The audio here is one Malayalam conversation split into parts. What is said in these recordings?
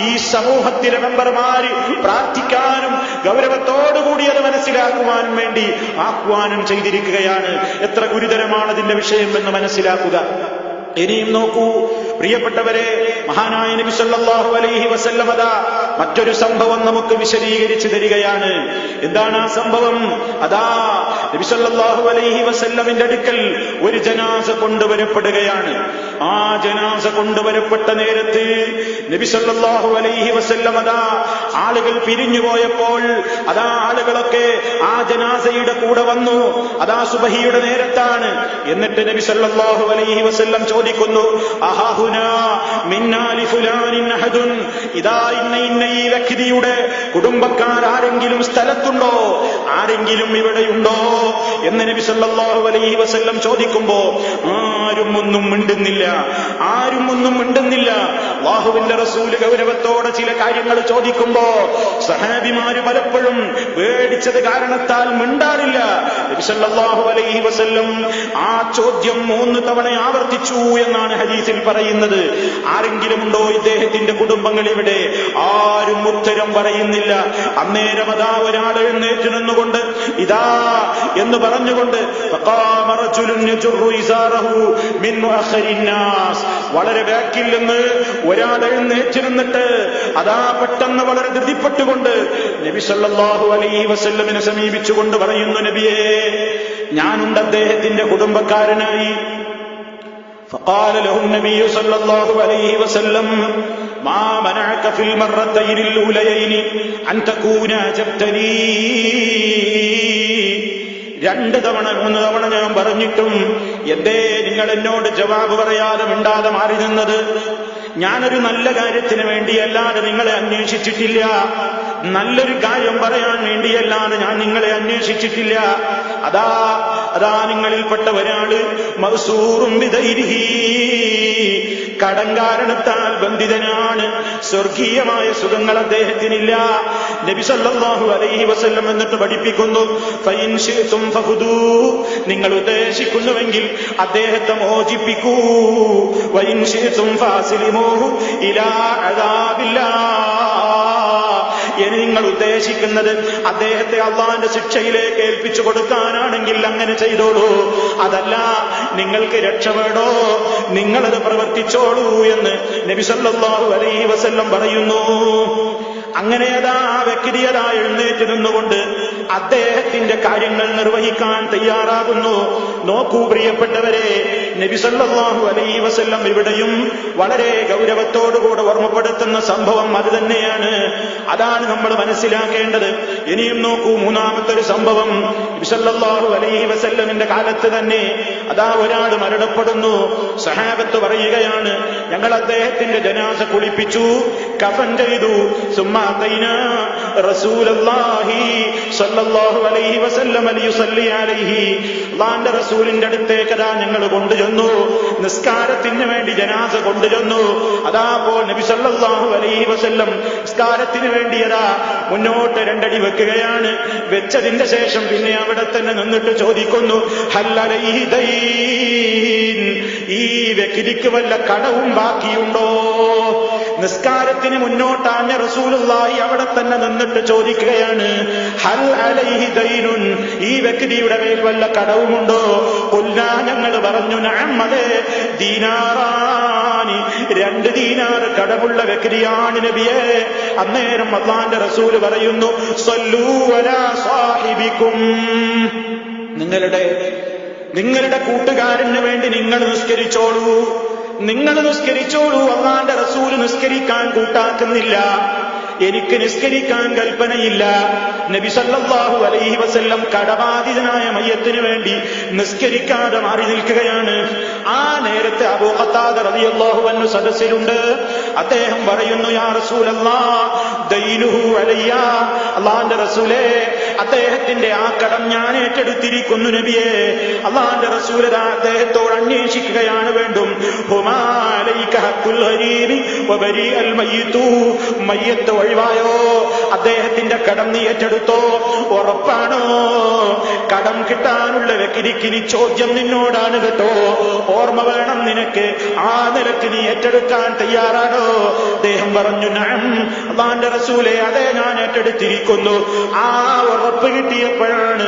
ഈ സമൂഹത്തിലെ മെമ്പർമാര് പ്രാർത്ഥിക്കാനും ഗൗരവത്തോടുകൂടി അത് മനസ്സിലാക്കുവാനും വേണ്ടി ആഹ്വാനം ചെയ്തിരിക്കുകയാണ്. എത്ര ഗുരുതരമാണ് അതിന്റെ വിഷയം എന്ന് മനസ്സിലാക്കുക. ഇനിയും നോക്കൂ. പ്രിയപ്പെട്ടവരെ മഹാനായ നബി സല്ലല്ലാഹു അലൈഹി വസല്ലമ ദാ മറ്റൊരു സംഭവം നമുക്ക് വിശദീകരിച്ചു തരികയാണ്. എന്താണ് ആ സംഭവം? അതാ നബി സല്ലല്ലാഹു അലൈഹി വസല്ലമിന്റെ അടുക്കൽ ഒരു ജനാസ കൊണ്ടുവരപ്പെടുകയാണ്. ആ ജനാസ കൊണ്ടുവരപ്പെട്ട നേരത്ത് നബിസല്ലാഹു അലൈഹി വസല്ലം അതാ ആളുകൾ പിരിഞ്ഞു പോയപ്പോൾ അതാ ആളുകളൊക്കെ ആ ജനാസയുടെ കൂടെ വന്നു. അതാ സുബഹിയുടെ നേരത്താണ്. എന്നിട്ട് നബി സല്ലല്ലാഹു അലൈഹി വസല്ലം ചോദിക്കുന്നു അഹാഹുന മിന്നാലി ഫുലാനിൻ അഹദുൻ ഇതാ ഇന്ന ഇന്ന ഈ വ്യക്തിയുടെ കുടുംബക്കാർ ആരെങ്കിലും സ്ഥലത്തുണ്ടോ? ആരെങ്കിലും ഇവിടെയുണ്ടോ? എന്ന് നബി സല്ലാഹു അലൈഹി വസല്ലം ചോദിക്കുമ്പോ ആരും ഒന്നും മിണ്ടുന്നില്ല. ആരും ഒന്നും മിണ്ടുന്നില്ല. അള്ളാഹുവിന്റെ റസൂൽ ഗൗരവത്തോടെ ചില കാര്യങ്ങൾ ചോദിക്കുമ്പോ സഹാബിമാര് പലപ്പോഴും പേടിച്ചത് കാരണത്താൽ മിണ്ടാറില്ല. നബി സല്ലല്ലാഹു അലൈഹി വസല്ലം ആ ചോദ്യം മൂന്ന് തവണ ആവർത്തിച്ചു എന്നാണ് ഹദീസിൽ പറയുന്നത്. ആരെങ്കിലും ഉണ്ടോ ഇദ്ദേഹത്തിന്റെ കുടുംബങ്ങൾ ഇവിടെ? ആരും ഉത്തരം പറയുന്നില്ല. അന്നേരം അതാ ഒരാൾ എഴുന്നേറ്റ് നിന്നുകൊണ്ട് ഇതാ എന്ന് പറഞ്ഞുകൊണ്ട് فقام رجل يجر إزاره من مؤخر الناس. വളരെ ബാക്കിൽ നിന്ന് ഒരാൾ എഴുന്നേറ്റ് നിന്നിട്ട് അതാ പെട്ടെന്ന് വളരെ ധൃതിപ്പെട്ടുകൊണ്ട് നബി സല്ലല്ലാഹു അലൈഹി വസല്ലമിനെ സമീപിച്ചുകൊണ്ട് പറയുന്നു നബിയേ ഞാനുണ്ട് അദ്ദേഹത്തിന്റെ കുടുംബക്കാരനായി فقال له النبي صلى الله عليه وسلم ما منعك في المرتين الأوليين أن تكون أجبتني രണ്ട് തവണ മൂന്ന് തവണ ഞാൻ പറഞ്ഞിട്ടും എന്തേ നിങ്ങൾ എന്നോട് ജവാബ് പറയാതെ മിണ്ടാതെ മാറി നിന്നത് ഞാനൊരു നല്ല കാര്യത്തിന് വേണ്ടിയല്ലാതെ നിങ്ങളെ അന്വേഷിച്ചിട്ടില്ല നല്ലൊരു കാര്യം പറയാൻ വേണ്ടിയല്ലാതെ ഞാൻ നിങ്ങളെ അന്വേഷിച്ചിട്ടില്ല. അതാ അതാ നിങ്ങളിൽപ്പെട്ട ഒരാൾ മസൂറും വിധൈരിഹി. കടം കാരണത്താൽ ബന്ധിതനാണ്. സ്വർഗീയമായ സുഖങ്ങൾ അദ്ദേഹത്തിനില്ല. നബിസല്ലാഹു അലൈഹി വസല്ലം എന്നിട്ട് പഠിപ്പിക്കുന്നു നിങ്ങൾ ഉദ്ദേശിക്കുന്നുവെങ്കിൽ അദ്ദേഹത്തെ മോചിപ്പിക്കൂ. വൈൻ ഫാസിലിമോഹു ഇലാ അദാബില്ലാ. ഇനി നിങ്ങൾ ഉദ്ദേശിക്കുന്നത് അദ്ദേഹത്തെ അള്ളാന്റെ ശിക്ഷയിലേക്ക് ഏൽപ്പിച്ചു കൊടുക്കാനാണെങ്കിൽ അങ്ങനെ ചെയ്തോളൂ. അതല്ല നിങ്ങൾക്ക് രക്ഷപ്പെടോ നിങ്ങളത് പ്രവർത്തിച്ചോളൂ എന്ന് നബിസല്ലാഹു അലൈ വസല്ലം പറയുന്നു. അങ്ങനെ അതാ ആ വ്യക്തി എഴുന്നേറ്റ് നിന്നുകൊണ്ട് അദ്ദേഹത്തിന്റെ കാര്യങ്ങൾ നിർവഹിക്കാൻ തയ്യാറാകുന്നു. നോക്കൂ പ്രിയപ്പെട്ടവരെ നബി അലൈ വസല്ലം ഇവിടെയും വളരെ ഗൗരവത്തോടുകൂടെ ഓർമ്മപ്പെടുത്തുന്ന സംഭവം അത് തന്നെയാണ്. അതാണ് നമ്മൾ മനസ്സിലാക്കേണ്ടത്. ഇനിയും നോക്കൂ മൂന്നാമത്തെ ഒരു സംഭവം നബിസല്ലാഹു അലൈഹി വസല്ലമിന്റെ കാലത്ത് തന്നെ അതാ ഒരാൾ മരണപ്പെടുന്നു. സഹാബത്ത് പറയുകയാണ് ഞങ്ങൾ അദ്ദേഹത്തിന്റെ ജനാസ കുളിപ്പിച്ചു കഫൻ ചെയ്തു. സുമ്മാത്തൈന റസൂലല്ലാഹി സല്ലല്ലാഹു അലൈഹി വസല്ലം ലിയുസല്ലി അലൈഹി. അള്ളാന്റെ റസൂലിന്റെ അടുത്തേക്ക് ഞങ്ങൾ ഞങ്ങൾ കൊണ്ടുചെന്നു. നിസ്കാരത്തിന് വേണ്ടി ജനാസ കൊണ്ടുചെന്നു. അതാ പോ നബിസല്ലാഹു അലൈഹി വസല്ലം നിസ്കാരത്തിന് വേണ്ടിയതാ മുന്നോട്ട് രണ്ടടി വെക്കുകയാണ്. വെച്ചതിന്റെ ശേഷം പിന്നെ അവിടെ തന്നെ നിന്നിട്ട് ചോദിക്കുന്നു ഈ വ്യക്തിക്ക് വല്ല കടവും ബാക്കിയുണ്ടോ? നിസ്കാരത്തിന് മുന്നോട്ടാഞ്ഞ റസൂലുള്ളാഹി അവിടെ തന്നെ നിന്നിട്ട് ചോദിക്കുകയാണ് ഹൽ അലൈഹി ദൈനുൻ ഈ വ്യക്തിയുടെ മേൽ വല്ല കടവുമുണ്ടോ? കൊല്ലാ ഞങ്ങൾ പറഞ്ഞു നഅമ്മദേ ദീനാറാനി രണ്ട് ദീനാർ കടവുള്ള വ്യക്തിയാണ് നബിയെ. അന്നേരം അള്ളാന്റെ റസൂൽ പറയുന്നു സല്ലൂ വലാ സാഹിബിക്കും. നിങ്ങളുടെ നിങ്ങളുടെ കൂട്ടുകാരന് വേണ്ടി നിങ്ങൾ നിസ്കരിച്ചോളൂ. നിങ്ങൾ നിസ്കരിച്ചോളൂ അള്ളാന്റെ റസൂൽ നിസ്കരിക്കാൻ കൂട്ടാക്കുന്നില്ല. എനിക്ക് നിസ്കരിക്കാൻ കൽപ്പനയില്ല. നബി സല്ലാഹു അലൈഹി വസല്ലം കടബാധിതനായ മയ്യത്തിനു വേണ്ടി നിസ്കരിക്കാതെ മാറി നിൽക്കുകയാണ്. ആ നേരത്തെ അബൂ ഖത്താദ റളിയല്ലാഹു അൻഹു സദസ്സിലുണ്ട്. അദ്ദേഹം പറയുന്നു യാ റസൂലല്ലാ ദൈനുഹു അലയ്യ. അള്ളാന്റെ റസൂലേ അദ്ദേഹത്തിന്റെ ആ കടം ഞാൻ ഏറ്റെടുത്തിരിക്കുന്നു നബിയെ. അള്ളാന്റെ റസൂലത അദ്ദേഹത്തോട് അന്വേഷിക്കുകയാണ് വേണ്ടും. മയ്യിത്തു. ഒഴിവായോ? അദ്ദേഹത്തിന്റെ കടം നീ ഏറ്റെടുത്തോ? ഉറപ്പാണോ? കടം കിട്ടാനുള്ള വ്യക്തിക്കിനി ചോദ്യം നിന്നോടാണ് കേട്ടോ. ഓർമ്മ വേണം നിനക്ക്. ആ നിലയ്ക്ക് നീ ഏറ്റെടുക്കാൻ തയ്യാറാണോ? അദ്ദേഹം പറഞ്ഞു ഞാൻ അള്ളാന്റെ റസൂലെ അതെ ഞാൻ ഏറ്റെടുത്തിരിക്കുന്നു. ആ ഉറപ്പ് കിട്ടിയപ്പോഴാണ്.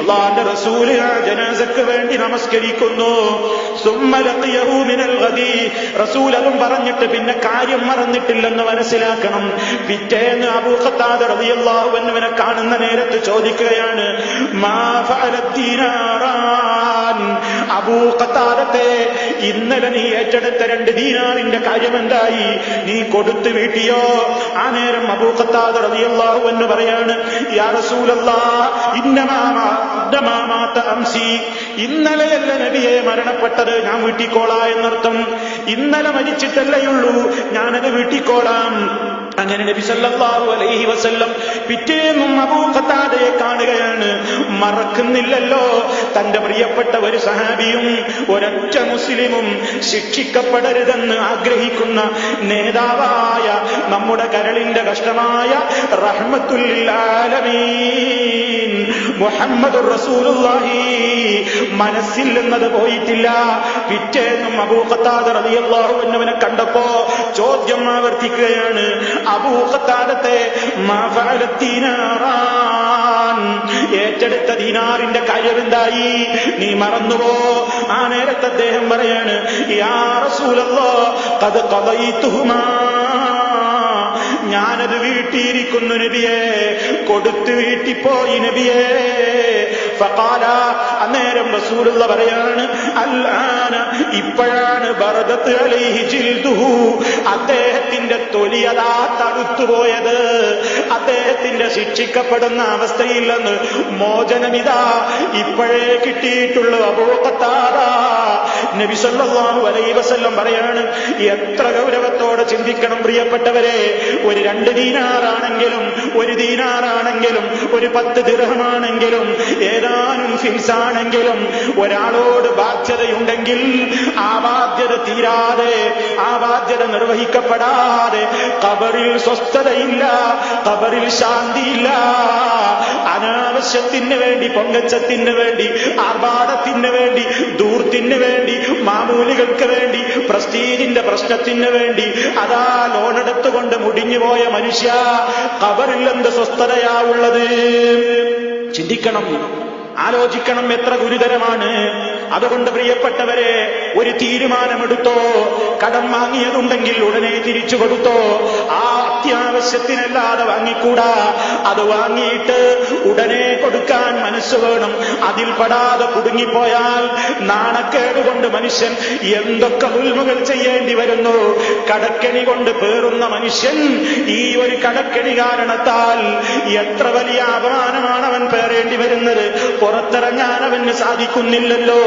അള്ളാന്റെ റസൂൽ ജനാസക്ക് വേണ്ടി നമസ്കരിക്കുന്നു. റസൂൽ അതും പറഞ്ഞിട്ട് പിന്നെ കാര്യം മറന്നിട്ടില്ലെന്ന് മനസ്സിലാക്കണം പിറ്റേന്ന് അബൂ ഖത്താദ റളിയല്ലാഹു അൻഹുവിനെ കാണുന്ന നേരത്ത് ചോദിക്കുകയാണ് മാ അബൂ ഖത്താദത്തെ ഇന്നലെ നീ ഏറ്റെടുത്ത രണ്ട് ദീനാറിന്റെ കാര്യം എന്തായി നീ കൊടുത്തു വീട്ടിയോ? ആ നേരം അബൂ ഖത്താദ റതിയല്ലാഹു എന്ന് പറയാണ് ഇന്നലെയല്ല നബിയെ മരണപ്പെട്ടത് ഞാൻ വീട്ടിക്കോളാ എന്നർത്ഥം ഇന്നലെ മരിച്ചിട്ടല്ലേയുള്ളൂ ഞാനത് വീട്ടിക്കോളാം അങ്ങനെ നബി സല്ലല്ലാഹു അലൈഹി വസല്ലം പിറ്റേന്നും അബൂ ഖത്താദയെ കാണുകയാണ്. മറക്കുന്നില്ലല്ലോ. തന്റെ പ്രിയപ്പെട്ട ഒരു സഹാബിയും ഒരൊറ്റ മുസ്ലിമും ശിക്ഷിക്കപ്പെടരുതെന്ന് ആഗ്രഹിക്കുന്ന നേതാവായ നമ്മുടെ കരളിന്റെ കഷ്ടമായ റഹ്മത്തുൽ മുഹമ്മദ് മനസ്സിൽ നിന്നത് പോയിട്ടില്ല. പിറ്റേന്നും അബൂ ഖത്താദ റളിയല്ലാഹു അൻഹുവിനെ കണ്ടപ്പോ ചോദ്യം ആവർത്തിക്കുകയാണ്. അബൂ ഖത്താദത്തെ ഏറ്റെടുത്ത ദീനാറിന്റെ കാര്യം എന്തായി? നീ മറന്നുപോ. ആ നേരത്തെ അദ്ദേഹം പറയാണ് യാ റസൂലല്ലോ ഖദ് ഖദൈതുഹുമാ. ഞാനത് വീട്ടിയിരിക്കുന്നു നബിയെ. കൊടുത്തു വീട്ടിപ്പോയി നബിയെ. ഫഖാല അന്നേരം റസൂലുള്ള പറയാണ് അൽആന ഇപ്പോഴാണ് ഭരതത്ത് അലൈഹി ജിൽദുഹു. അദ്ദേഹത്തിന്റെ തൊലിയതാ തടുത്തുപോയത് അദ്ദേഹത്തിന്റെ ശിക്ഷിക്കപ്പെടുന്ന അവസ്ഥയിൽ നിന്ന് മോചനമിതാ ഇപ്പോഴേ കിട്ടിയിട്ടുള്ളൂ. അബൂക്കത്താറാ നബി സല്ലല്ലാഹു അലൈഹി വസല്ലം പറയാണ് എത്ര ഗൗരവത്തോടെ ചിന്തിക്കണം പ്രിയപ്പെട്ടവരെ. ഒരു രണ്ട് ദീനാറാണെങ്കിലും ഒരു ദീനാറാണെങ്കിലും ഒരു പത്ത് ദിർഹമാണെങ്കിലും ഏതാനും ഫിൻസാണെങ്കിലും ഒരാളോട് ബാധ്യതയുണ്ടെങ്കിൽ ആ ബാധ്യത തീരാതെ ആ ബാധ്യത നിർവഹിക്കപ്പെടാതെ കബറിൽ സ്വസ്ഥതയില്ല കബറിൽ ശാന്തിയില്ല. അനാവശ്യത്തിന് വേണ്ടി പൊങ്കച്ചത്തിന് വേണ്ടി ആർഭാടത്തിന് വേണ്ടി ദൂർത്തിന് വേണ്ടി മാമൂലികൾക്ക് വേണ്ടി പ്രസ്റ്റീജിന്റെ പ്രശ്നത്തിന് വേണ്ടി അതാ ലോണെടുത്തുകൊണ്ട് മുടിഞ്ഞുപോയ മനുഷ്യ കബറിൽ എന്ത് സ്വസ്ഥതയാവുള്ളത് ചിന്തിക്കണം ആലോചിക്കണം എത്ര ഗുരുതരമാണ്. അതുകൊണ്ട് പ്രിയപ്പെട്ടവരെ ഒരു തീരുമാനമെടുത്തോ കടം വാങ്ങിയതുണ്ടെങ്കിൽ ഉടനെ തിരിച്ചു കൊടുത്തോ ആ അത്യാവശ്യത്തിനല്ലാതെ വാങ്ങിക്കൂടാ. അത് വാങ്ങിയിട്ട് ഉടനെ കൊടുക്കാൻ മനസ്സ് വേണം. അതിൽ പെടാതെ കുടുങ്ങിപ്പോയാൽ നാണക്കേട് കൊണ്ട് മനുഷ്യൻ എന്തൊക്കെ ഉൽമകൾ ചെയ്യേണ്ടി വരുന്നു? കടക്കെണി കൊണ്ട് പേറുന്ന മനുഷ്യൻ ഈ ഒരു കടക്കെണി കാരണത്താൽ എത്ര വലിയ അപമാനമാണ് അവൻ പേറേണ്ടി വരുന്നത്? പുറത്തിറങ്ങാൻ അവന് സാധിക്കുന്നില്ലല്ലോ.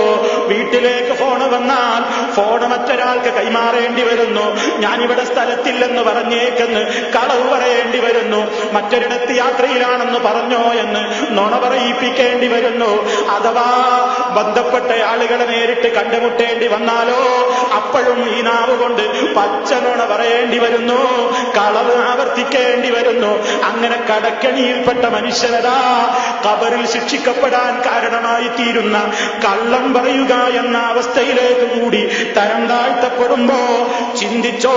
വീട്ടിലേക്ക് ഫോൺ വന്നാൽ ഫോണ് മറ്റൊരാൾക്ക് കൈമാറേണ്ടി വരുന്നു. ഞാനിവിടെ സ്ഥലത്തില്ലെന്ന് പറഞ്ഞേക്കെന്ന് കളവ് പറയേണ്ടി വരുന്നു. മറ്റൊരിടത്ത് യാത്രയിലാണെന്ന് പറഞ്ഞോ എന്ന് നുണ പറയിപ്പിക്കേണ്ടി വരുന്നു. അഥവാ ബന്ധപ്പെട്ട ആളുകളെ നേരിട്ട് കണ്ടുമുട്ടേണ്ടി വന്നാലോ അപ്പോഴും ഈ നാവ് കൊണ്ട് പച്ച നുണ പറയേണ്ടി വരുന്നു കളവ് ആവർത്തിക്കേണ്ടി വരുന്നു. അങ്ങനെ കടക്കണിയിൽപ്പെട്ട മനുഷ്യനതാ കബറിൽ ശിക്ഷിക്കപ്പെടാൻ കാരണമായി തീരുന്ന കള്ളം പറയുക എന്ന അവസ്ഥയിലേക്ക് കൂടി തരം താഴ്ത്തപ്പെടുമ്പോ ചിന്തിച്ചോ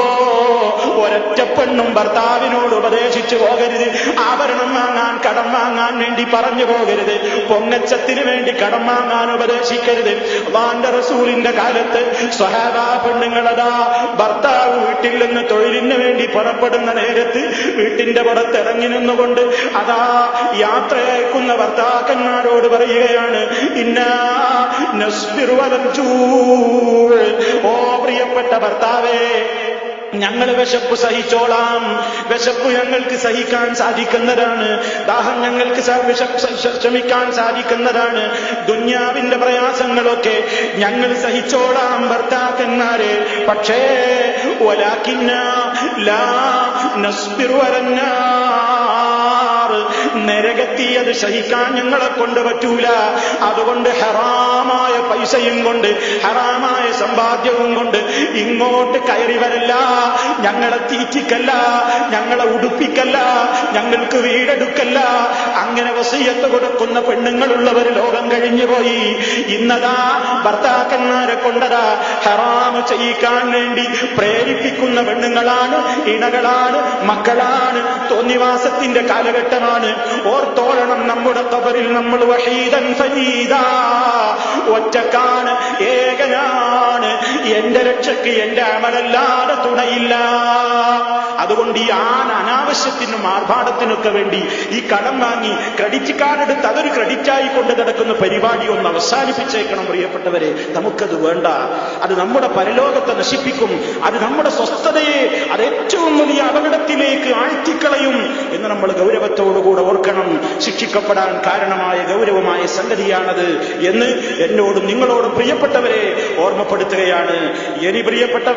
ഒരൊറ്റ പെണ്ണും ഭർത്താവിനോട് ഉപദേശിച്ചു പോകരുത്. ആഭരണം വാങ്ങാൻ കടം വാങ്ങാൻ വേണ്ടി പറഞ്ഞു പോകരുത്. പൊങ്ങച്ചത്തിന് വേണ്ടി കടം വാങ്ങാൻ ഉപദേശിക്കരുത്. വാന്റെ റസൂലിന്റെ കാലത്ത് സ്വഹാബാ പെണ്ണുങ്ങളതാ ഭർത്താവ് വീട്ടിൽ നിന്ന് തൊഴിലിന് വേണ്ടി പുറപ്പെടുന്ന നേരത്ത് വീട്ടിന്റെ പുറത്ത് ഇറങ്ങി നിന്നുകൊണ്ട് അതാ യാത്ര അയക്കുന്ന ഭർത്താക്കന്മാരോട് പറയുകയാണ് ഇന്നാ ഓ പ്രിയപ്പെട്ട ഭർത്താവേ ഞങ്ങൾ വിശപ്പ് സഹിച്ചോളാം. വിശപ്പ് ഞങ്ങൾക്ക് സഹിക്കാൻ സാധിക്കുന്നതാണ്. ദാഹം ഞങ്ങൾക്ക് ക്ഷമിക്കാൻ സാധിക്കുന്നതാണ്. ദുന്യാവിന്റെ പ്രയാസങ്ങളൊക്കെ ഞങ്ങൾ സഹിച്ചോളാം ഭർത്താക്കന്മാരെ. പക്ഷേ ഒലാക്കിന്ന ലാ നസ്ബിറു അലന്നാർ നരകത്തി അത് സഹിക്കാൻ ഞങ്ങളെ കൊണ്ട് പറ്റൂല. അതുകൊണ്ട് ഹറാമായ പൈസയും കൊണ്ട് ഹറാമായ സമ്പാദ്യവും കൊണ്ട് ഇങ്ങോട്ട് കയറി വരല്ല. ഞങ്ങളെ തീറ്റിക്കല്ല ഞങ്ങളെ ഉടുപ്പിക്കല്ല ഞങ്ങൾക്ക് വീടെടുക്കല്ല. അങ്ങനെ വസീയത്ത് കൊടുക്കുന്ന പെണ്ണുങ്ങളുള്ളവർ ലോകം കഴിഞ്ഞു പോയി. ഇന്നതാ ഭർത്താക്കന്മാരെ കൊണ്ടതാ ഹറാമ് ചെയ്യിക്കാൻ വേണ്ടി പ്രേരിപ്പിക്കുന്ന പെണ്ണുങ്ങളാണ് ഇണകളാണ് മക്കളാണ് തോന്നിവാസത്തിന്റെ കാലഘട്ടമാണ് ഓർത്തോളണം നമ്മുടെ കബറിൽ നമ്മൾ വഹീദൻ സജീത ഒറ്റക്കാണ് ഏകനാണ്. എന്റെ രക്ഷയ്ക്ക് എന്റെ അമലല്ലാതെ തുണയില്ല. അതുകൊണ്ട് ഈ ആന അനാവശ്യത്തിനും ആർഭാടത്തിനൊക്കെ വേണ്ടി ഈ കടം വാങ്ങി ക്രെഡിറ്റ് കാർഡ് എടുത്ത് അതൊരു ക്രെഡിറ്റായി കൊണ്ട് നടക്കുന്ന പരിപാടി ഒന്ന് അവസാനിപ്പിച്ചേക്കണം പ്രിയപ്പെട്ടവരെ. നമുക്കത് വേണ്ട. അത് നമ്മുടെ പരലോകത്തെ നശിപ്പിക്കും. അത് നമ്മുടെ സ്വസ്ഥതയെ അത് ഏറ്റവും വലിയ അപകടത്തിലേക്ക് ആഴ്ത്തിക്കളയും എന്ന് നമ്മൾ ഗൗരവത്തോടുകൂടെ ഓർക്കണം. ശിക്ഷിക്കപ്പെടാൻ കാരണമായ ഗൗരവമായ സംഗതിയാണത് എന്ന് എന്നോടും നിങ്ങളോടും പ്രിയപ്പെട്ടവരെ ഓർമ്മപ്പെടുത്തുകയാണ്. ഇനി പ്രിയപ്പെട്ട